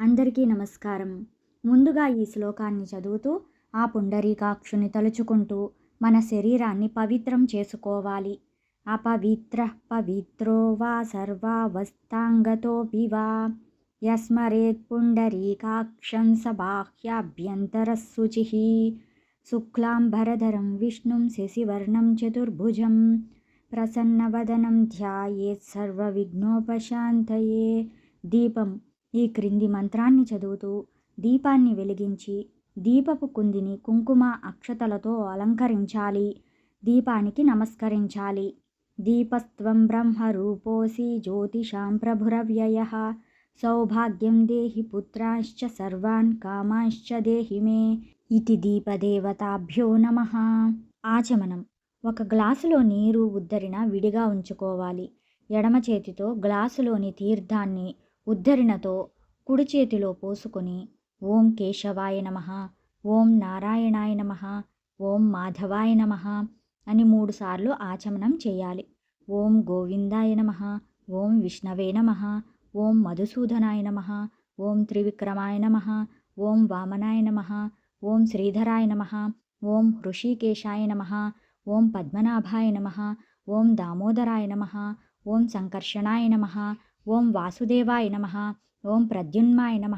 అందరికీ నమస్కారం. ముందుగా ఈ శ్లోకాన్ని చదువుతూ ఆ పుండరీకాక్షుని తలుచుకుంటూ మన శరీరాన్ని పవిత్రం చేసుకోవాలి. అపవిత్ర పవిత్రో వా సర్వావస్థాంగతోపి వా యస్మరేత్ పుండరీకాక్షం స బాహ్యాభ్యంతరశుచి శుక్లాంబరధరం విష్ణుం శశివర్ణం చతుర్భుజం. ప్రసన్నవదనం ధ్యాయేత్ సర్వవిఘ్నోపశాంతయే. దీపం ఈ క్రింది మంత్రాన్ని చదువుతూ దీపాన్ని వెలిగించి దీపపు కుందిని కుంకుమ అక్షతలతో అలంకరించాలి. దీపానికి నమస్కరించాలి. దీపస్త్వం బ్రహ్మరూపోసి జ్యోతిషాం ప్రభురవ్యయ. సౌభాగ్యం దేహి పుత్రాశ్చ సర్వాన్ కామాశ్చ దేహి మే ఇతి దీపదేవతాభ్యో నమ. ఆచమనం. ఒక గ్లాసులో నీరు ఉద్దరిన విడిగా ఉంచుకోవాలి. ఎడమ చేతితో గ్లాసులోని తీర్థాన్ని ఉద్ధరణతో కుడి చేతిలో పోసుకొని ఓం కేశవాయ నమ ఓం నారాయణాయ నమ ఓం మాధవాయ నమ అని మూడుసార్లు ఆచమనం చేయాలి ఓం గోవిందాయ నమ ఓం విష్ణవే నమ ఓం మధుసూదనాయ నమ ఓం త్రివిక్రమాయ నమ ఓం వామనాయ నమ ఓం శ్రీధరాయ నమ ఓం హృషికేశాయ నమ ఓం పద్మనాభాయ నమ ఓం దామోదరాయ నమ ఓం సంకర్షణాయ నమ ఓం వాసుదేవాయ నమ ఓం ప్రద్యున్మాయ నమ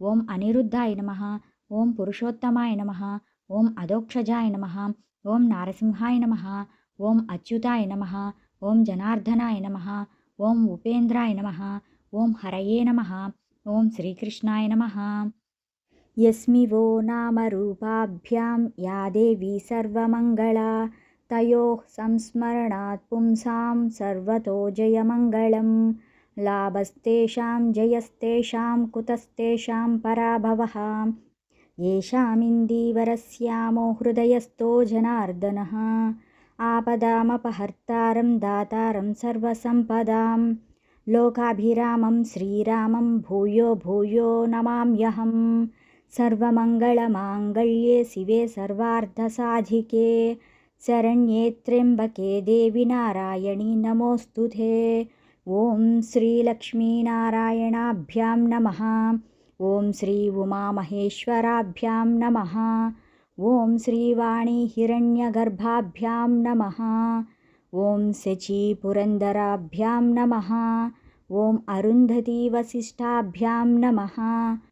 ఓం అనిరుద్ధాయ నమ ఓం పురుషోత్తమాయ నమ ఓం అధోక్షజాయ నమ ఓం నారసింహాయ నమ ఓం అచ్యుతాయ నమ ఓం జనార్దనాయ నమ ఓం ఉపేంద్రాయ నమ ఓం హరయే నమ ఓం శ్రీకృష్ణాయ నమ యస్మివో నామరూపాభ్యాం యా దేవీ సర్వమంగళా తయోః సంస్మరణాత్ పుంసాం సర్వతో జయమంగళం లాభస్తేషాం జయస్తేషాం కుతస్తేషాం పరాభవः येषामिन्दीवरस्यामो हृदयस्थो जनार्दनः आपदामपहर्तारं दातारं सर्वसम्पदां लोकाभिरामं श्रीरामं भूयो भूयो नमाम्यहं सर्वमङ्गलमाङ्गल्ये शिवे सर्वार्धसाधिके शरण्ये त्र्यम्बके देवि नारायणि नमोऽस्तु ते ॐ श्रीलक्ष्मीनारायणाभ्यां नमः। ॐ श्री उमामहेश्वराभ्यां नमः। ॐ श्रीवाणीहिरण्यगर्भाभ्यां नमः। ॐ शचीपुरन्दराभ्यां नमः। ॐ नम नमः।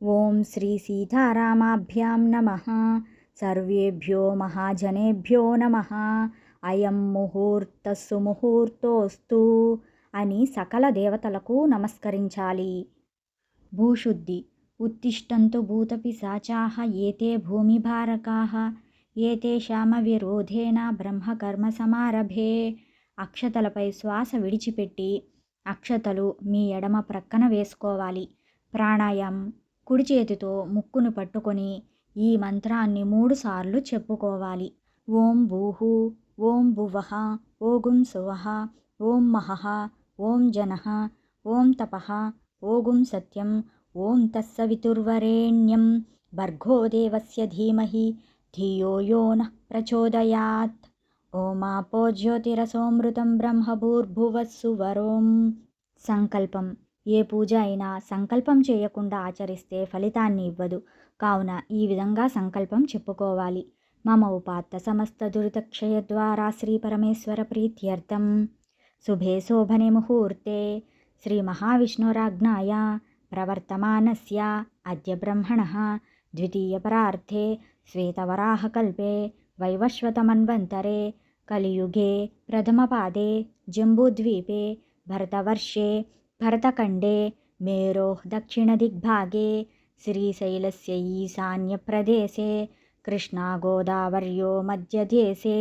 ॐ श्रीसीतारामाभ्यां नमः। सर्वेभ्यो महाजनेभ्यो नमः। अयं मुहूर्तस्सु मुहूर्तोऽस्तु। అని సకల దేవతలకు నమస్కరించాలి. భూశుద్ధి. ఉత్తిష్టంతు భూతపిశాచాః ఏతే భూమిభారకాహ ఏతే శామవిరోధేన బ్రహ్మకర్మ సమారభే అక్షతలపై శ్వాస విడిచిపెట్టి అక్షతలు మీ ఎడమ ప్రక్కన వేసుకోవాలి. ప్రాణాయామం. కుడి చేతితో ముక్కును పట్టుకొని ఈ మంత్రాన్ని మూడుసార్లు చెప్పుకోవాలి. ఓం భూహు ఓం భువః ఓగుం సువహ ఓం మహః ఓం జన ఓం తప ఓగుం సత్యం ఓం తస్సవితుర్వరేణ్యం భర్గో దేవస్య ధీమహి ధియో యో నః ప్రచోదయాత్. ఓమాపో జ్యోతిరసోమృతం బ్రహ్మభూర్భువస్సువరోం. సంకల్పం. ఏ పూజ అయినా సంకల్పం చేయకుండా ఆచరిస్తే ఫలితాన్ని ఇవ్వదు. కావున ఈ విధంగా సంకల్పం చెప్పుకోవాలి. మమ ఉపాత్త సమస్త దురితక్షయ ద్వారా శ్రీ పరమేశ్వర ప్రీత్యర్థం. शुभे शोभने मुहूर्ते श्रीमहाविष्णोराज्ञाया प्रवर्तमानस्य अद्य ब्रह्मणः द्वितीयपरार्थे श्वेतवराहकल्पे वैवस्वतमन्वन्तरे कलियुगे प्रथमपादे जम्बूद्वीपे भरतवर्षे भरतखण्डे मेरोः दक्षिणदिग्भागे श्रीशैलस्य ईशान्यप्रदेशे कृष्णागोदावर्यो मध्यदेशे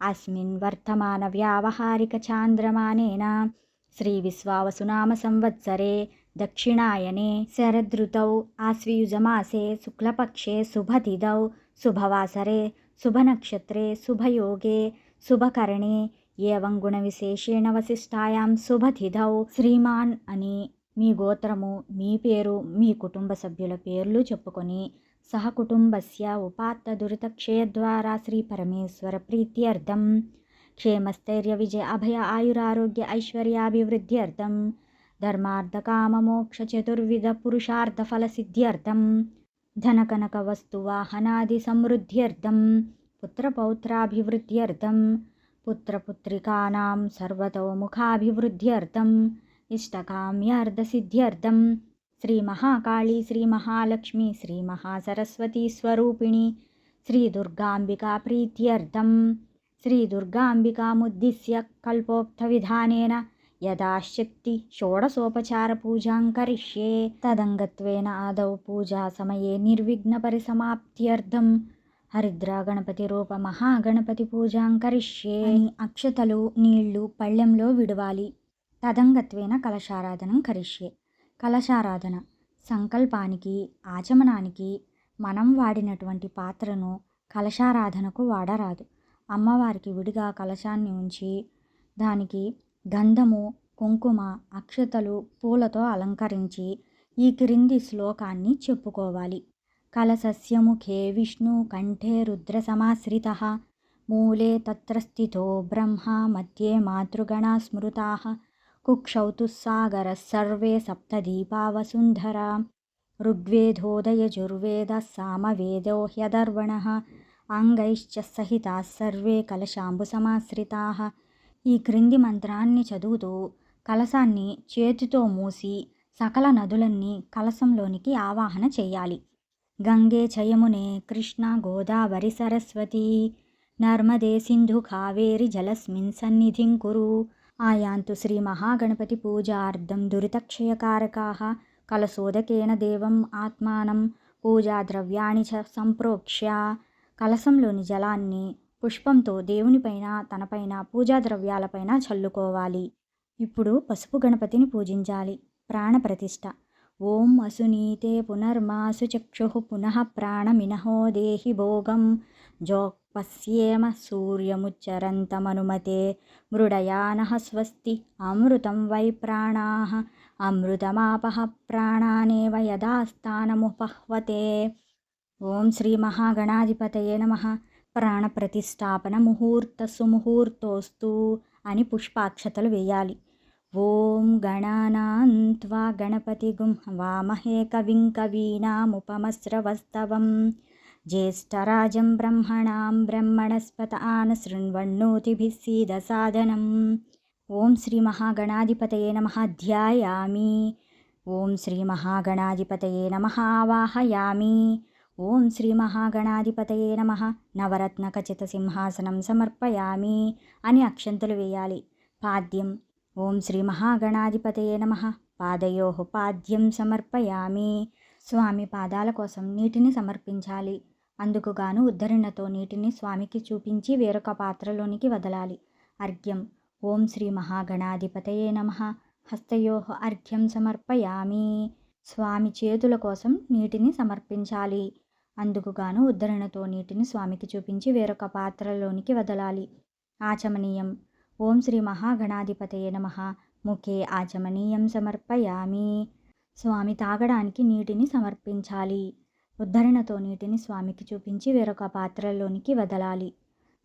అస్మిన్ వర్తమాన వ్యావహారిక చాంద్రమానేన శ్రీ విశ్వావసునామ సంవత్సరే దక్షిణాయనే శరదృతౌ ఆశ్వయుజమాసే శుక్లపక్షే శుభతిథౌ శుభవాసరే శుభనక్షత్రే శుభయోగే శుభకరణే ఏవం గుణ విశేషేణ వశిష్టాయాం శుభతిథౌ శ్రీమాన్ అని మీ గోత్రము మీ పేరు మీ కుటుంబ సభ్యుల పేర్లు చెప్పుకొని सहकुटुम्बस्य उपात्तदुरितक्षयद्वारा श्रीपरमेश्वरप्रीत्यर्थं क्षेमस्थैर्यविजय अभय आयुरारोग्य ऐश्वर्याभिवृद्ध्यर्थं धर्मार्थकाममोक्षचतुर्विधपुरुषार्थफलसिद्ध्यर्थं धनकनकवस्तुवाहनादिसमृद्ध्यर्थं पुत्रपौत्राभिवृद्ध्यर्थं पुत्रपुत्रिकानां सर्वतोमुखाभिवृद्ध्यर्थम्। इष्टकाम्यार्धसिद्ध्यर्थं శ్రీ మహాకాళి శ్రీ మహాలక్ష్మి శ్రీ మహాసరస్వతి స్వరూపిణి శ్రీ దుర్గాంబికా ప్రీత్యర్థం. శ్రీ దుర్గాంబికాముద్దిశ్య కల్పోక్తవిధానేన యథాశక్తి షోడసోపచారపూజాం కరిష్యే తదంగత్వేన ఆదౌ పూజా సమయే నిర్విఘ్న పరిసమాప్త్యర్థం. పూజాసమయే రూప మహాగణపతి పూజాం కరిష్యే. అక్షతలు నీళ్ళు పళ్ళెంలో విడవాలి. తదంగత్వేన కలశారాధనం కరిష్యే. కలశారాధన. సంకల్పానికి ఆచమనానికి మనం వాడినటువంటి పాత్రను కలశారాధనకు వాడరాదు. అమ్మవారికి విడిగా కలశాన్ని ఉంచి దానికి గంధము కుంకుమ అక్షతలు పూలతో అలంకరించి ఈ క్రింది శ్లోకాన్ని చెప్పుకోవాలి. కలసస్య కే విష్ణు కంఠే రుద్ర సమాశ్రిత మూలే తత్ర స్థితో బ్రహ్మ మధ్యే మాతృగణ స్మృతా కుక్షౌతు సాగర సర్వే సప్తదీపావసుంధర ఋగ్వేదోదయజుర్వేద సామవేదో హ్యదర్వణ అంగైశ్చ సహితా సర్వే కలశాంబు సమాశ్రితా ఈ క్రింది మంత్రాన్ని చదువుతూ కలశాన్ని చేతితో మూసి సకల నదులన్నీ కలశంలోనికి ఆవాహన చేయాలి. గంగే చయమునే కృష్ణ గోదావరి సరస్వతి। నర్మదే సింధు కావేరి జలస్మిన్ సన్నిధిం కురు। ఆయాంతు శ్రీ మహాగణపతి పూజార్థం దురితక్షయకారకాः కలశోదకేన దేవం ఆత్మానం పూజా ద్రవ్యాణి చ సంప్రోక్ష్య. కలశంలోని జలాన్ని పుష్పంతో దేవునిపైన తనపైన పూజా ద్రవ్యాలపైన చల్లుకోవాలి. ఇప్పుడు పసుపు గణపతిని పూజించాలి. ప్రాణప్రతిష్ఠ. ఓం అసునీతే పునర్మాసు చక్షు పునః ప్రాణమినహో దేహి భోగం. జోక్పశ్యేమ సూర్యముచ్చరంతమనుమతే మృడయాన స్వస్తి. అమృతం వై ప్రాణా అమృతమాపహ ప్రాణానేవ యదాస్థానముపహ్వతే. ఓం శ్రీ మహాగణాధిపతయే నమ. ప్రాణప్రతిష్టాపన ముహూర్త సుముహూర్తోస్తు అని పుష్పాక్షతలు వేయాలి. ఓం గణానాన్వా గణపతి గుం వామహే కవిం కవీనాముపమస్రవస్తవం జ్యేష్ఠరాజం బ్రహ్మణాం బ్రహ్మణస్పత ఆన శృణ్వన్నోతిభిः సీదసాదనం ఓం శ్రీ మహాగణాధిపతయే నమ ధ్యాయామి ఓం శ్రీ మహాగణాధిపతయే నమ ఆవాహయామి ఓం శ్రీ మహాగణాధిపతయే నమ నవరత్నఖచిత సింహాసనం సమర్పయామి అని అక్షంతలు వేయాలి పాద్యం ఓం శ్రీ మహాగణాధిపతయే నమ పాదయో పాద్యం సమర్పయామి స్వామి పాదాల కోసం నీటిని సమర్పించాలి. అందుకుగాను ఉద్ధరణతో నీటిని స్వామికి చూపించి వేరొక పాత్రలోనికి వదలాలి. అర్ఘ్యం. ఓం శ్రీ మహాగణాధిపతయే నమ. హస్తయో అర్ఘ్యం సమర్పయామి. స్వామి చేతుల కోసం నీటిని సమర్పించాలి. అందుకుగాను ఉద్ధరణతో నీటిని స్వామికి చూపించి వేరొక పాత్రలోనికి వదలాలి. ఆచమనీయం. ఓం శ్రీ మహాగణాధిపతయే నమ. ముఖే ఆచమనీయం సమర్పయామి. స్వామి తాగడానికి నీటిని సమర్పించాలి. ఉద్ధరణతో నీటిని స్వామికి చూపించి వేరొక పాత్రలోనికి వదలాలి.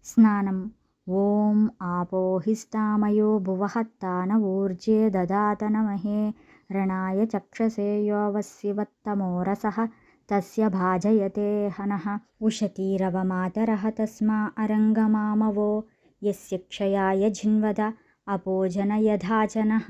స్నానం. ఓం ఆపోహిస్తామయో భువహత్తాన ఊర్జే దదాతనమహే. రణాయ చక్షసే యోవస్సివత్తమోరసః తస్య భాజయతే హనః. ఉషతీరవమాతరः తస్మా అరంగమామవో. యస్య క్షయాయ జిన్వద. అపోజన అపోజనయధాచనః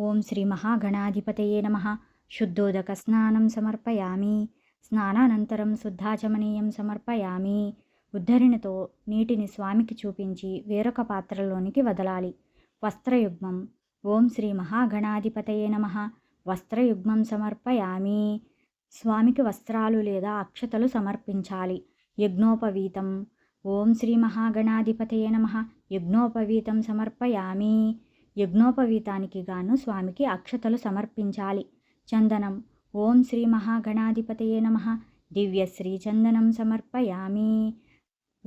ఓం శ్రీ మహాగణాధిపతయే నమ. శుద్ధోదక స్నానం సమర్పయామి. స్నానానంతరం శుద్ధాచమనీయం సమర్పయామి. ఉద్ధరణతో నీటిని స్వామికి చూపించి వేరొక పాత్రలోనికి వదలాలి. వస్త్రయుగ్మం. ఓం శ్రీ మహాగణాధిపతయే నమ. వస్త్రయుగ్మం సమర్పయామి. స్వామికి వస్త్రాలు లేదా అక్షతలు సమర్పించాలి. యజ్ఞోపవీతం. ఓం శ్రీ మహాగణాధిపతయే నమ. యజ్ఞోపవీతం సమర్పయామి. యజ్ఞోపవీతానికి గాను స్వామికి అక్షతలు సమర్పించాలి. చందనం ఓం శ్రీ మహాగణాధిపతయే నమ. దివ్యశ్రీ చందనం సమర్పయామి.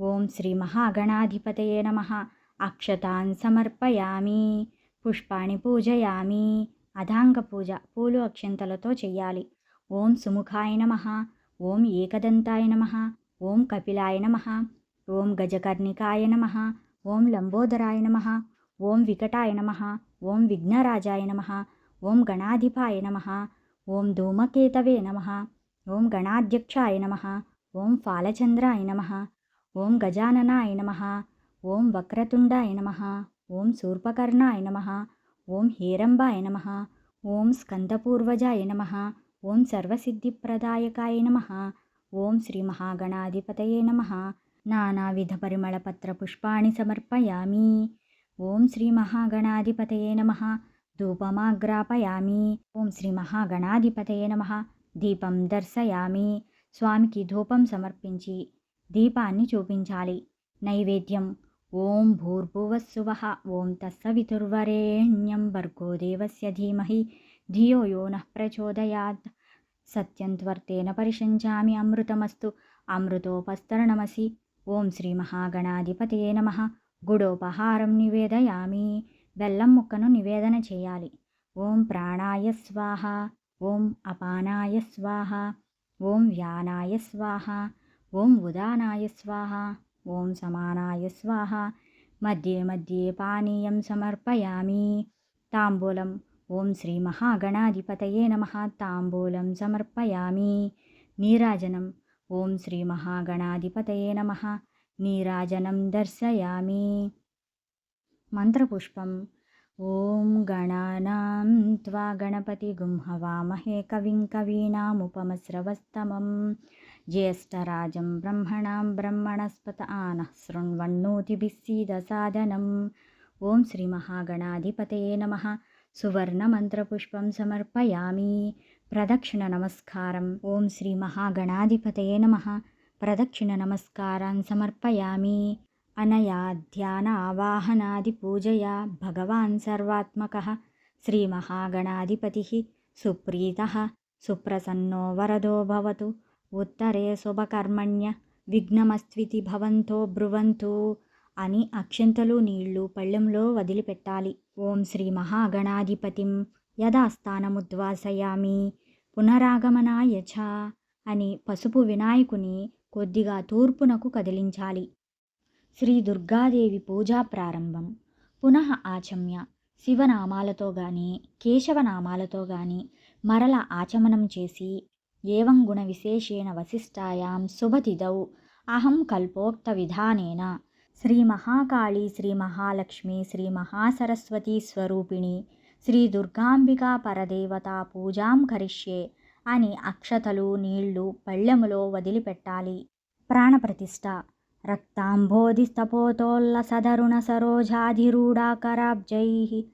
ఓం శ్రీ మహాగణాధిపతయే నమ. అక్షతాన్ సమర్పయామి. పుష్పాణి పూజయామి. అధాంగ పూజ పూలు అక్షంతలతో చెయ్యాలి. ఓం సుముఖాయ నమ. ఓం ఏకదంతాయ నమ. ఓం కపిలాయ నమ. ఓం గజకర్ణికాయ నమ. ఓం లంబోదరాయ నమ. ఓం వికటాయ నమ ఓం విఘ్నరాజాయ నమ ఓం గణాధిపాయ నమ ఓం ధూమకేతవే నమ ఓం గణాధ్యక్షాయ నమ ఓం ఫాలచంద్రాయ నమ ఓం గజాననాయ నమ ఓం వక్రతుండాయ నమ ఓం శూర్పకర్ణాయ నమ ఓం హేరంబాయ నమ ఓం స్కందపూర్వజాయ నమ ఓం సర్వసిద్ధిప్రదాయకాయ నమ ఓం శ్రీ మహాగణాధిపతయే నమ నానావిధ నానావిధపరిమళపత్రపుష్పాణి సమర్పయామి ఓం శ్రీ మహాగణాధిపతయే నమ. ధూపమాగ్రాపయామి. ఓం శ్రీ మహాగణాధిపతయే నమ. దీపం దర్శయామి. స్వామికి ధూపం సమర్పించి దీపాన్ని చూపించాలి. నైవేద్యం. ఓం భూర్భువస్సువ. ఓం తస్సవితుర్వరేణ్యం భర్గో దేవస్య ధీమహి. ధియో యో నః ప్రచోదయాత్. సత్యం త్వర్తేన పరిషంచామి అమృతమస్తు. అమృతోపస్తరణమసి. ఓం శ్రీ మహాగణాధిపతయే నమ. గుడోపహారం నివేదయామి బెల్లం ముక్కను నివేదన చేయాలి. ఓం ప్రాణాయ స్వాహ ఓం అపానాయ స్వాహ ఓం వ్యానాయ స్వాహ ఓం ఉదానాయ స్వాహ ఓం సమానాయ స్వాహ. మధ్యే మధ్యే పానీయం సమర్పయామి. తాంబూలం ఓం శ్రీ మహాగణాధిపతయే నమ. తాంబూలం సమర్పయామి. నీరాజనం ఓం శ్రీ మహాగణాధిపతయే నమ. నీరాజనం దర్శయామి. మంత్రపుష్పం. ఓం గణానాం త్వా గణపతి గుంహవామహే కవిం కవీనాముపమశ్రవస్తమం. జ్యేష్టరాజం బ్రహ్మణాం బ్రహ్మణస్పత ఆనః శృణ్వన్నోతిభిస్సీదసాదనం ఓం శ్రీ మహాగణాధిపతయే నమ. సువర్ణమంత్రపుష్పం సమర్పయామి. ప్రదక్షిణ నమస్కారం. ఓం శ్రీ మహాగణాధిపతయే నమ. ప్రదక్షిణ నమస్కారాన్ సమర్పయామి. అనయా ధ్యాన ఆవాహనాది పూజయా. భగవాన్ సర్వాత్మక. శ్రీమహాగణాధిపతి సుప్రీత. సుప్రసన్నో వరదో భవతు. ఉత్తరే శుభకర్మణ్య. విఘ్నమస్వితి భవంతో బ్రువంతు. అని అక్షంతలు నీళ్ళు పళ్ళెంలో వదిలిపెట్టాలి. ఓం శ్రీ మహాగణాధిపతిం. యథాస్థానముద్వాసయామి పునరాగమనాయ చ. అని పసుపు వినాయకుని కొద్దిగా తూర్పునకు కదిలించాలి. శ్రీ దుర్గాదేవి పూజా ప్రారంభం. పునః ఆచమ్య. శివనామాలతో గాని కేశవనామాలతో గాని మరల ఆచమనం చేసి ఏవం గుణ విశేషేణ వశిష్టాయాం శుభతిదౌ. అహం కల్పోక్త విధానేన. శ్రీ మహాకాళి శ్రీ మహాలక్ష్మి శ్రీ మహాసరస్వతీ స్వరూపిణి శ్రీ దుర్గాంబికా పరదేవత పూజాం కరిష్యే. అని అక్షతలు నీళ్ళు పళ్ళెములో వదిలిపెట్టాలి. ప్రాణప్రతిష్ఠ. రక్తాంబోధిస్తపోతోల్లసదరుణ సరోజాధిరూఢాకరాబ్జై.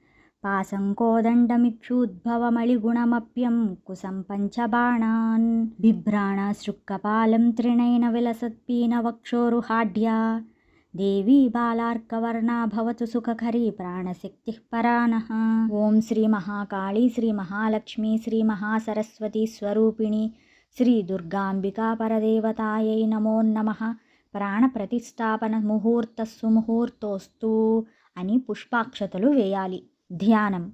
పాసంకోదండమిక్షూద్భవమళిగుణమప్యం కుసం పంచబాణాన్ బిభ్రాణ శృక్కపాలం త్రిణైన విలసత్పీనవక్షోరుహాఢ్యా దేవీ బాలార్కవర్ణా భవతు సుఖకరీ ప్రాణశక్తి పరానః ఓం శ్రీ మహాకాళీ శ్రీ మహాలక్ష్మి శ్రీ మహాసరస్వతి స్వరూపిణి శ్రీ దుర్గాంబికా పరదేవతాయై నమో నమః ప్రాణప్రతిష్టాపన ముహూర్త సుముహూర్తోస్తు అని పుష్పాక్షతలు వేయాలి. ధ్యానం.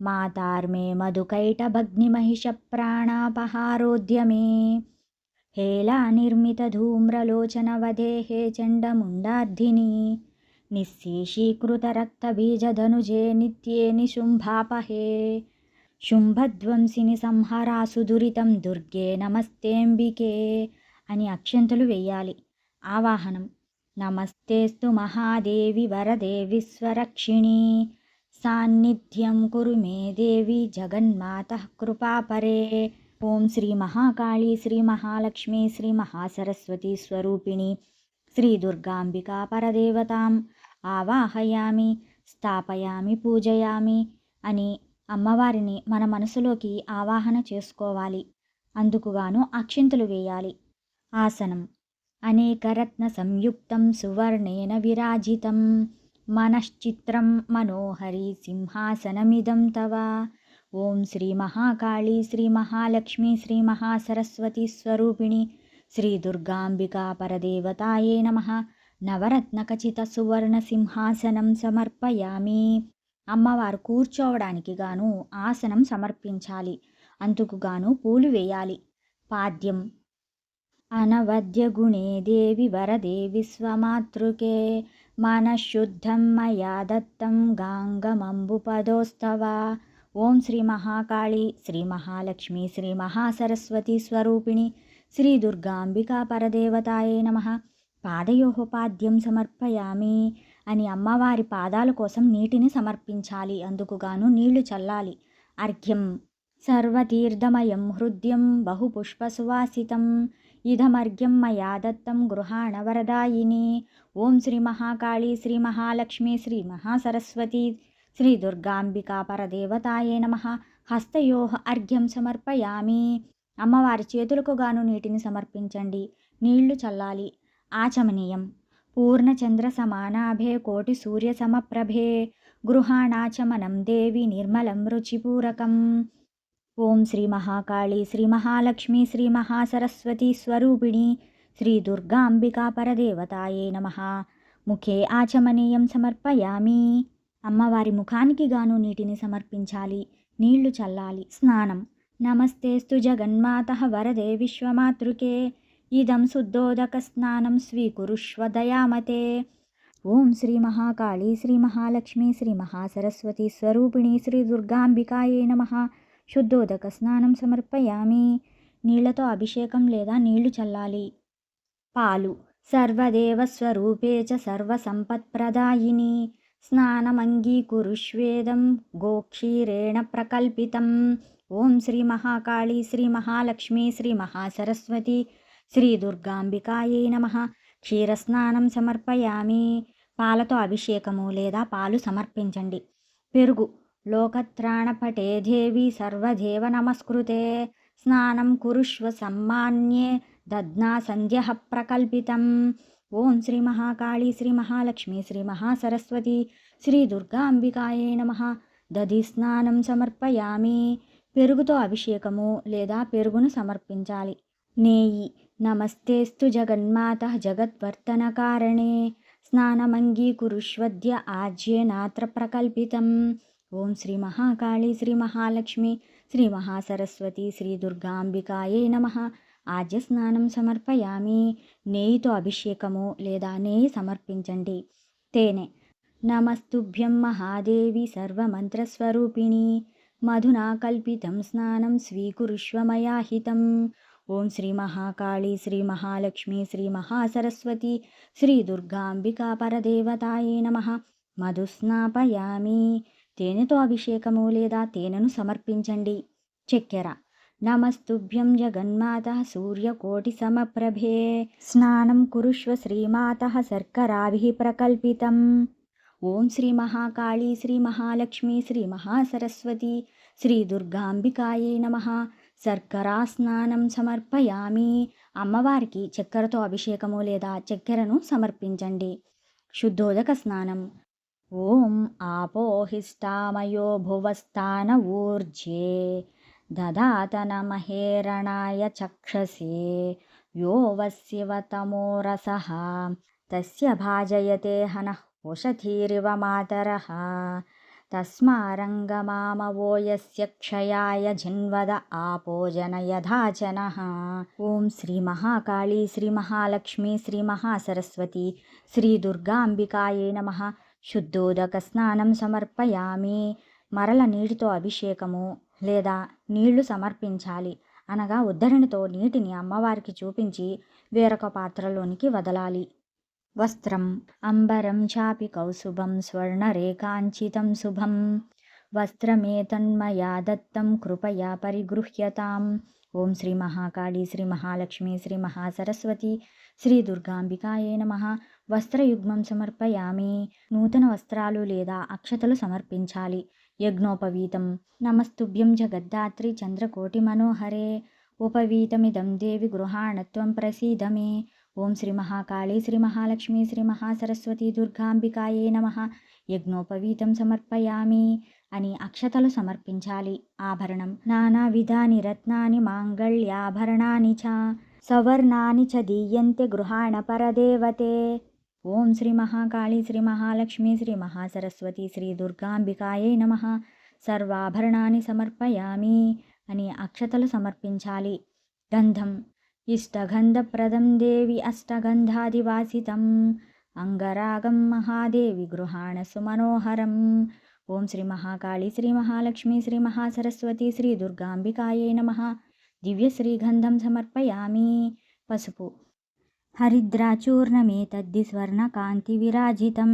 మాతార్మే మధుకైట భగ్నిమహిష ప్రాణాపహారోద్యమే హేళా నిర్మిత ధూమ్రలోచన వదేహే చండముండార్ధిని. నిశ్శేషీకృత రక్తబీజధనుజే నిత్యే నిశుంభాపహే. శుంభధ్వంసిని సంహరాసు దురితం దుర్గే నమస్తేంబికే అని అక్షంతలు వేయాలి. ఆవాహనం. నమస్తేస్తు మహాదేవి వరదే విశ్వరక్షిణి. సాన్నిధ్యం కురు మే దేవి జగన్మాత కృపాపరే. ఓం శ్రీ మహాకాళీ శ్రీ మహాలక్ష్మి శ్రీ మహాసరస్వతి స్వరూపిణి శ్రీ దుర్గాంబికా పరదేవతాం. ఆవాహయామి స్థాపయామి పూజయామి అని అమ్మవారిని మన మనసులోకి ఆవాహన చేసుకోవాలి. అందుకుగాను అక్షింతలు వేయాలి. ఆసనం. అనేకరత్న సంయుక్తం సువర్ణేన విరాజితం. మనశ్చిత్రం మనోహరి సింహాసనమిదం తవ. ఓం శ్రీ మహాకాళీ శ్రీ మహాలక్ష్మి శ్రీ మహాసరస్వతి స్వరూపిణి శ్రీ దుర్గాంబికా పరదేవతాయే నమ. నవరత్నఖచిత సువర్ణ సింహాసనం సమర్పయామి. అమ్మవారు కూర్చోవడానికి గాను ఆసనం సమర్పించాలి. అందుకు గాను పూలు వేయాలి. పాద్యం. అనవద్య గుణే దేవి వరదే విశ్వమాతృకే. మనశుద్ధం మయా దత్తం గాంగమంబుపదోస్తవ ఓం శ్రీ మహాకాళి శ్రీ మహాలక్ష్మి శ్రీ మహాసరస్వతి స్వరూపిణి శ్రీ దుర్గాంబికా పరదేవతాయే నమ. పాదయోహోపాద్యం సమర్పయామి అని అమ్మవారి పాదాల కోసం నీటిని సమర్పించాలి. అందుకుగాను నీళ్ళు చల్లాలి. అర్ఘ్యం. సర్వతీర్థమయం హృద్యం బహుపుష్పసువాసితం. ఇదమర్ఘ్యం మయా దత్తం గృహాణ వరదాయిని. ఓం శ్రీ మహాకాళి శ్రీ మహాలక్ష్మి శ్రీ మహాసరస్వతి శ్రీ దుర్గాంబికా పరదేవతాయే నమ. హస్తయో అర్ఘ్యం సమర్పయామి. అమ్మవారి చేతులకు గాను నీటిని సమర్పించండి. నీళ్ళు చల్లాలి. ఆచమనీయం. పూర్ణచంద్ర సమానాభే కోటి సూర్య సమప్రభే. గృహాణాచమనం దేవి నిర్మలం రుచిపూరకం. ఓం శ్రీ మహాకాళి శ్రీ మహాలక్ష్మి శ్రీ మహాసరస్వతి స్వరూపిణి శ్రీ దుర్గాంబికా పరదేవతాయే నమ. ముఖే ఆచమనీయం సమర్పయామి. అమ్మవారి ముఖానికి గాను నీటిని సమర్పించాలి నీళ్ళు చల్లాలి. స్నానం. నమస్తేస్తు జగన్మాత వరదే విశ్వమాతృకే. ఇదం శుద్ధోదక స్నానం స్వీకురుష్వ దయామతే. ఓం శ్రీ మహాకాళీ శ్రీ మహాలక్ష్మి శ్రీ మహాసరస్వతి స్వరూపిణి శ్రీ దుర్గాంబికాయే నమ. శుద్ధోదక స్నానం సమర్పయామి. నీళ్ళతో అభిషేకం లేదా నీళ్ళు చల్లాలి. పాలు. సర్వదేవస్వరూపే చ సర్వసంపత్ప్రదాయిని. స్నానమంగీకురుష్వేదం గోక్షీరేణ ప్రకల్పితం. ఓం శ్రీ మహాకాళి శ్రీ మహాలక్ష్మి శ్రీ మహాసరస్వతి శ్రీ దుర్గాంబికాయే నమ. క్షీరస్నానం సమర్పయామి. పాలతో అభిషేకము లేదా పాలు సమర్పించండి. పెరుగు. లోకత్రాణపటే దేవి సర్వదేవ నమస్కృతే. స్నానం కురుష్వ సమ్మాన్యే. దద్నా సంధ్య ప్రకల్పితం. ఓం శ్రీ మహాకాళీ శ్రీ మహాలక్ష్మి శ్రీ మహాసరస్వతి శ్రీ దుర్గా అంబికాయే నమ. దధి స్నానం సమర్పయామి. పెరుగుతో అభిషేకము లేదా పెరుగును సమర్పించాలి. నేయి. నమస్తేస్తు జగన్మాత జగద్వర్తన కారణే స్నానమంగీకురుష్వద్య ఆజ్యేనాత్ర ప్రకల్పితం. ఓం శ్రీ మహాకాళీ శ్రీ మహాలక్ష్మి శ్రీ మహాసరస్వతి శ్రీ దుర్గాంబికాయే నమ. ఆజ్య స్నానం సమర్పయామి. నెయ్యితో అభిషేకము లేదా నెయ్యి సమర్పించండి. తేనె. నమస్తుభ్యం మహాదేవి సర్వమంత్రస్వరూపిణి. మధునా కల్పితం స్నానం స్వీకురుష్వ మయా ఓం శ్రీ మహాకాళి శ్రీ మహాలక్ష్మి శ్రీ మహాసరస్వతి శ్రీ దుర్గాంబికా పరదేవతాయే నమ. మధుస్నాపయామి. తేనెతో అభిషేకము లేదా తేనెను సమర్పించండి. చక్కెర. నమస్తుభ్యం జగన్మాత సూర్యకోటి సమప్రభే స్నానం కురుష్వ శ్రీమాత శర్కరాభి ప్రకల్పితం ఓం శ్రీ మహాకాళీ శ్రీ మహాలక్ష్మి శ్రీ మహాసరస్వతి శ్రీ దుర్గాంబికాయే నమ శర్కరా స్నానం సమర్పయామి అమ్మవారికి చక్కెరతో అభిషేకము లేదా చక్కెరను సమర్పించండి. శుద్ధోదక స్నానం ఓం ఆపోహిష్టామయో భువస్థాన ఊర్జే. దదాతన మహేరణాయ చక్షసే యో వస్యవతమోరసః తస్య భాజయతే హనః ఉషధీరివ మాతరः తస్మారంగమామవో యస్య క్షయాయ జిన్వద ఆపోజన యథాచనః ఓం శ్రీ మహాకాళీ శ్రీ మహాలక్ష్మి శ్రీ మహాసరస్వతి శ్రీ దుర్గాంబికాయే నమ శుద్ధోదక స్నానం సమర్పయామి మరల నీటితో అభిషేకము లేదా నీళ్ళు సమర్పించాలి అనగా ఉద్ధరణితో నీటిని అమ్మవారికి చూపించి వేరొక పాత్రలోనికి వదలాలి. వస్త్రం అంబరం చాపి కౌసుభం స్వర్ణరేఖాంచితం శుభం. వస్త్రమేతన్మయా దత్తం కృపయా పరిగృహ్యతాం. ఓం శ్రీ మహాకాళీ శ్రీ మహాలక్ష్మి శ్రీ మహాసరస్వతి శ్రీ దుర్గాంబికాయే నమ. వస్త్రయుగ్మం సమర్పయామి. నూతన వస్త్రాలు లేదా అక్షతలు సమర్పించాలి. యజ్ఞోపవీతం. నమస్తుభ్యం జగద్ధాత్రి చంద్రకోటి మనోహరే ఉపవీతమిదం దేవి గృహాణత్వం ప్రసీద మే ఓం శ్రీ మహాకాళీ శ్రీ మహాలక్ష్మీ శ్రీ మహాసరస్వతి దుర్గాంబికాయే నమ. యజ్ఞోపవీతం సమర్పయామి అని అక్షతలు సమర్పించాలి. ఆభరణం. నానా విధాని రత్నాని మాంగళ్యాభరణాని చ. సవర్ణాని చ దీయంతే గృహాణ పరదేవతే. ఓం శ్రీ మహాకాళీ శ్రీ మహాలక్ష్మి శ్రీ మహాసరస్వతి శ్రీ దుర్గాంబికాయే నమ. సర్వాభరణాన్ని సమర్పయామి అని అక్షతలు సమర్పించాలి. గంధం ఇష్టగంధప్రదం దేవి అష్టగంధాదివాసితం. అంగరాగం మహాదేవి గృహాణ సుమనోహరం ఓం శ్రీ మహాకాళీ శ్రీ మహాలక్ష్మి శ్రీ మహాసరస్వతి శ్రీ దుర్గాంబికాయే నమ. దివ్య శ్రీగంధం సమర్పయామి. పసుపు హరిద్రాచూర్ణమేతద్ది స్వర్ణకాంతి విరాజితం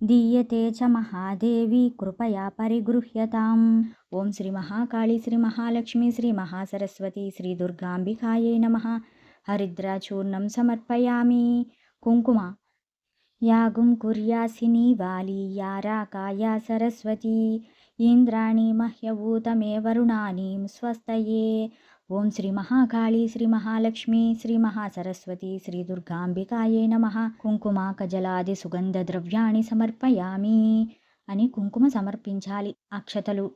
దీయతే చ మహాదేవి కృపయా పరిగృహ్యతాం. ఓం శ్రీ మహాకాళీ శ్రీ మహాలక్ష్మి శ్రీ మహాసరస్వతి శ్రీ దుర్గాంబికాయే నమ. హరిద్రాచూర్ణం సమర్పయామి. కుంకుమ. యాగుం కుర్యాసిని వాలి యారాకాయ సరస్వతి. ఓం శ్రీ మహాకాళీ శ్రీ మహాలక్ష్మి శ్రీ మహాసరస్వతి శ్రీ దుర్గాంబికాయే నమ. కుంకుమ కజలాది సుగంధ ద్రవ్యాన్ని సమర్పయామి అని కుంకుమ సమర్పించాలి అక్షతలు.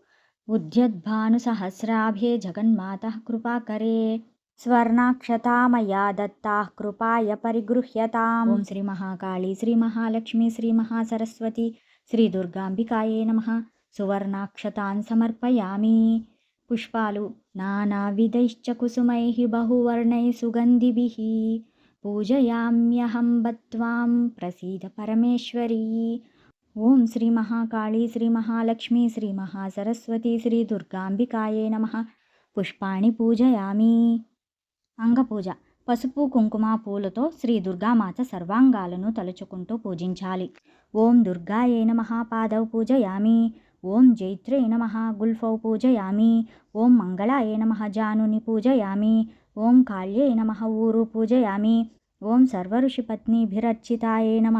ఉద్యద్భాను సహస్రాభే జగన్మాత కృపాకరే. స్వర్ణాక్షతామయా దత్తా కృపాయ పరిగృహ్యతాం. ఓం శ్రీ మహాకాళీ శ్రీ మహాలక్ష్మి శ్రీ మహాసరస్వతి శ్రీ దుర్గాంబికాయే నమ. సువర్ణాక్షతాన్ సమర్పయామి. పుష్పాలు नानाविधैश्च कुसुमैः बहुवर्णैः सुगन्धिभिः पूजयाम्यहं बत्वां प्रसीद ఓం శ్రీ మహాకాళీ శ్రీ మహాలక్ష్మి శ్రీ మహాసరస్వతి శ్రీ దుర్గాంబికాయే నమ పుష్పాణి పూజయామి అంగపూజ పసుపు కుంకుమ పూలతో శ్రీ దుర్గామాత సర్వాంగాలను తలుచుకుంటూ పూజించాలి ఓం దుర్గాయ నమ పాదవ పూజయామి ఓం జైత్రే నమ గుల్ఫౌ పూజయామి. ఓం మంగళాయ నమ జానుని పూజయామి. ఓం కాళ్యే నమ ఊరు పూజయామి. ఓం సర్వఋషిపత్నిభిరర్చితాయే నమ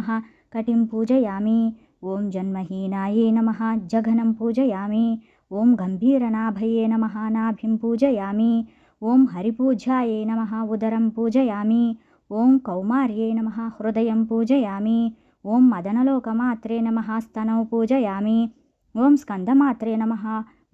కటిం పూజయామి. ఓం జన్మహీనాయే నమ జఘనం పూజయామి. ఓం గంభీరనాభయే నమ నాభిం పూజయామి. ఓం హరిపూజ్యాయే నమ ఉదరం పూజయామి. ఓం కౌమార్యే నమ హృదయం పూజయామి. ఓం మదనలోకమాత్రే నమ స్తనౌ పూజయామి. ఓం స్కందమాత్రే నమ.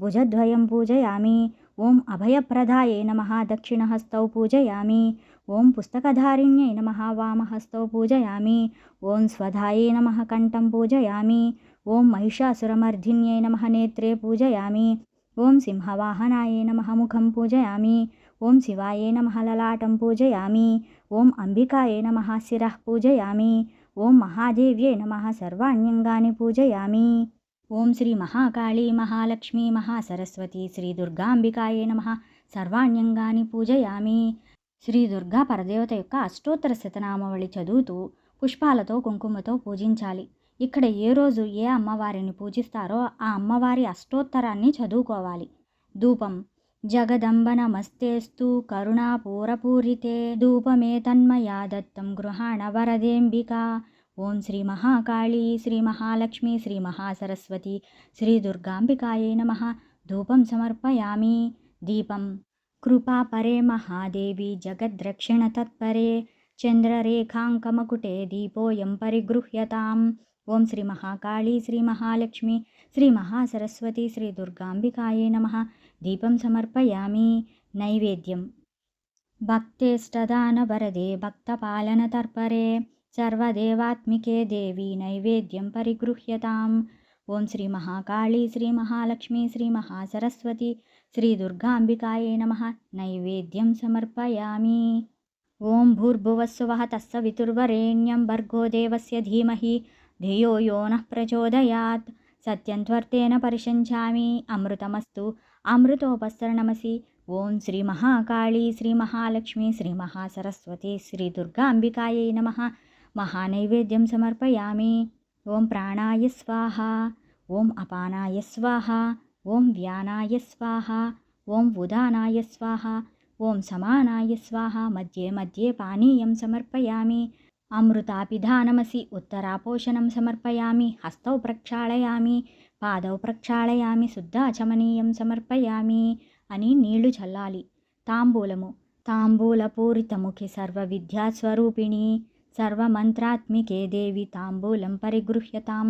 భుజద్వయం పూజయామి. ఓం అభయప్రదాయే నమ. దక్షిణహస్తౌ పూజయామి. ఓం పుస్తకధారిణ్యై నమ. వామహస్తౌ పూజయామి. ఓం స్వధాయే నమ. కంఠం పూజయామి. ఓం మహిషాసురమర్ధిన్యై నమ. నేత్రే పూజయామి. ఓం సింహవాహనాయ నమ. ముఖం పూజయామి. ఓం శివాయ నమ. లలాటం పూజయామి. ఓం అంబికాయ నమ. శిర పూజయామి. ఓం మహాదేవ్యై నమ. సర్వాణ్యంగాని పూజయామి. ఓం శ్రీ మహాకాళీ మహాలక్ష్మి మహాసరస్వతి శ్రీ దుర్గాంబికాయే నమ. సర్వాణ్యంగాని పూజయామి. శ్రీ దుర్గా పరదేవత యొక్క అష్టోత్తర శతనామవళి చదువుతూ పుష్పాలతో కుంకుమతో పూజించాలి. ఇక్కడ ఏ రోజు ఏ అమ్మవారిని పూజిస్తారో ఆ అమ్మవారి అష్టోత్తరాన్ని చదువుకోవాలి. ధూపం. జగదంబ నమస్తేస్తు కరుణాపూరపూరితే. ధూపమే తన్మయా దత్తం గృహాణ వరదేంబిక. ॐ श्रीमहाकाळी श्रीमहालक्ष्मी श्रीमहासरस्वती श्रीदुर्गाम्बिकायै नमः। धूपं समर्पयामि। दीपं। कृपापरे महादेवी जगद्रक्षिणतत्परे चन्द्ररेखाङ्कमकुटे दीपोऽयं परिगृह्यताम्। ॐ श्रीमहाकाळी श्रीमहालक्ष्मी श्रीमहासरस्वती श्रीदुर्गाम्बिकायै नमः। दीपं समर्पयामि। नैवेद्यं भक्तेष्टदानवरदे भक्तपालनतर्परे। సర్వదేవాత్మికే దేవి నైవేద్యం పరిగృహ్యతాం. ఓం శ్రీ మహాకాళీ శ్రీ మహాలక్ష్మి శ్రీ మహాసరస్వతి శ్రీ దుర్గాంబికాయే నమ. నైవేద్యం సమర్పయామి. ఓం భూర్భువస్సువః తస్సవితుర్వరేణ్యం భర్గో దేవస్య ధీమహి. ధియో యో నః ప్రచోదయాత్ సత్యం త్వర్తేన పరిశంచామి అమృతమస్తు అమృతోపస్తరణమసి ఓం శ్రీ మహాకాళీ శ్రీ మహాలక్ష్మి శ్రీ మహాసరస్వతి శ్రీ దుర్గాంబికాయై నమ మహానైవేద్యం సమర్పయామి. ఓం ప్రాణాయ స్వాహ ఓం అపానాయ స్వాహ ఓం వ్యానాయ స్వాహ ఓం ఉదానాయ స్వాహ ఓం సమానాయ స్వాహ. మధ్యే మధ్యే పానీయం సమర్పయామి. అమృతాపిధానమసి ఉత్తరాపోషణం సమర్పయామి. హస్తౌ ప్రక్షాళయామి. పాదౌ ప్రక్షాళయామి. శుద్ధాచమనీయం సమర్పయామి. అని నీళ్ళు చల్లాలి. తాంబూలము. తాంబూలపూరితముఖి సర్వ విద్యాస్వరూపిణి సర్వమంత్రాత్మికే దేవి తాంబూలం పరిగృహ్యతాం.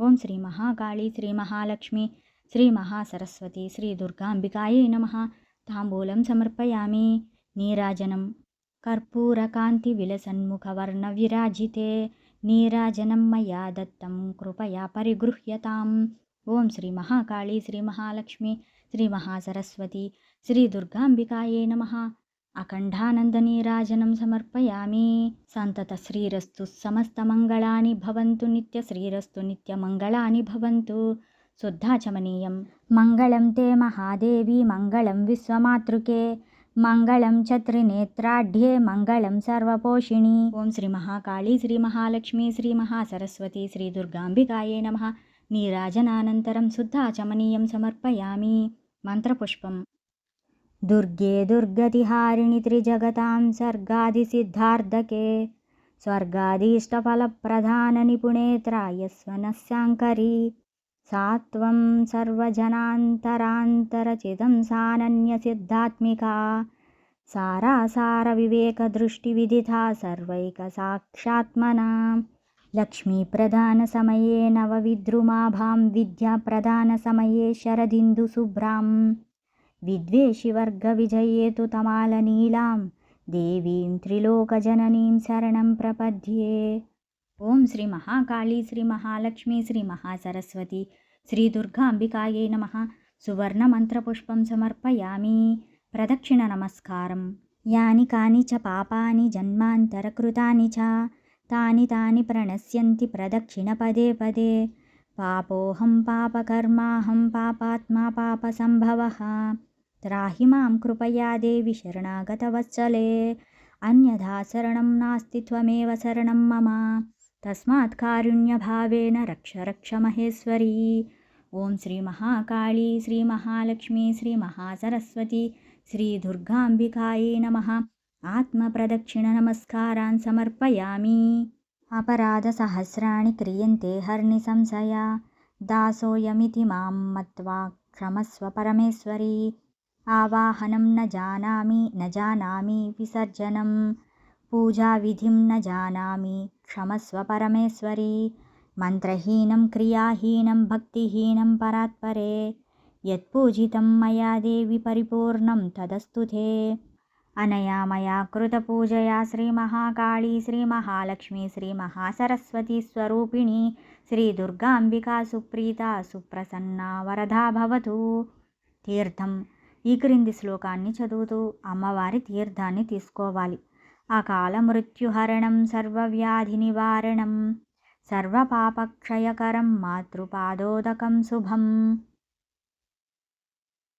ఓం శ్రీ మహాకాళి శ్రీ మహాలక్ష్మి శ్రీ మహాసరస్వతి శ్రీ దుర్గాంబికాయే నమ. తాంబూలం సమర్పయామి. నీరాజనం కర్పూరకాంతి విలసన్ముఖవర్ణ విరాజితే. నీరాజనం మయా దత్తం కృపయా పరిగృహ్యతాం. ఓం శ్రీ మహాకాళి శ్రీ మహాలక్ష్మి శ్రీ మహాసరస్వతి శ్రీ దుర్గాంబికాయే నమ. అఖండానంద నీరాజనం సమర్పయామి. సంతత శ్రీరస్తు సమస్తమంగళాని భవంతు నిత్య శ్రీరస్తు నిత్యమంగళాని భవంతు. శుద్ధాచమనీయం మంగళం తే మహాదేవి మంగళం విశ్వమాతృకే. మంగళం చ త్రినేత్రాఢ్యే మంగళం సర్వపోషిణి. ఓం శ్రీ మహాకాళీ శ్రీ మహాలక్ష్మి శ్రీ మహాసరస్వతి దుర్గే దుర్గతిహారిణి త్రిజగతాం సర్గాదిసిద్ధార్థకే స్వర్గాదీష్టఫలప్రధాననిపుణేత్రాయస్వనస్యాంకరీ सा त्वं सर्वजनान्तरान्तरचितं सानन्यसिद्धात्मिका सारासारविवेकदृष्टिविदिता सर्वैकसाक्षात्मना लक्ष्मीप्रदानसमये नवविद्रुमाभां विद्याप्रदानसमये शरदिन्दुशुभ्रां विद्वेषिवर्गविजये तु तमालनीलां देवीं त्रिलोकजननीं शरणं प्रपद्ये ఓం శ్రీ మహాకాళీ శ్రీ మహాలక్ష్మి శ్రీ మహాసరస్వతి శ్రీ దుర్గాంబికాయై నమ సువర్ణ మంత్రపుష్పం సమర్పయామి ప్రదక్షిణ నమస్కారం యాని కాని చ పాపాని జన్మాంతరకృతాని చ తాని తాని ప్రణశ్యంతి ప్రదక్షిణ పదే పదే పాపోహం పాపకర్మాహం పాపాత్మా పాపసంభవ त्राहि मां कृपया देवि शरणागतवत्सले। अन्यथा शरणं नास्ति त्वमेव शरणं मम। तस्मात् कारुण्यभावेन रक्ष रक्ष महेश्वरी। ॐ श्रीमहाकाली श्रीमहालक्ष्मी श्रीमहासरस्वती श्रीदुर्गाम्बिकायै नमः। आत्मप्रदक्षिणनमस्कारान् समर्पयामि। अपराधसहस्राणि क्रियन्ते हर्निसंशया दासोऽयमिति मां मत्वा क्षमस्व परमेश्वरी। आवाहनं न जानामि न जानामि विसर्जनं। पूजाविधिं न जानामि क्षमस्व क्षमस्वपरमेश्वरी मन्त्रहीनं क्रियाहीनं भक्तिहीनं परात्परे। यत्पूजितं मया देवि परिपूर्णं तदस्तु धे अनया मया कृतपूजया श्रीमहाकाली श्रीमहालक्ष्मी श्रीमहासरस्वतीस्वरूपिणी श्रीदुर्गाम्बिका सुप्रीता सुप्रसन्ना वरदा भवतु। तीर्थं ఈ క్రింది శ్లోకాన్ని చదువుతూ అమ్మవారి తీర్థాన్ని తీసుకోవాలి. అకాల మృత్యుహరణం సర్వవ్యాధి నివారణం సర్వపాపక్షయకరం మాతృపాదోదకం శుభం.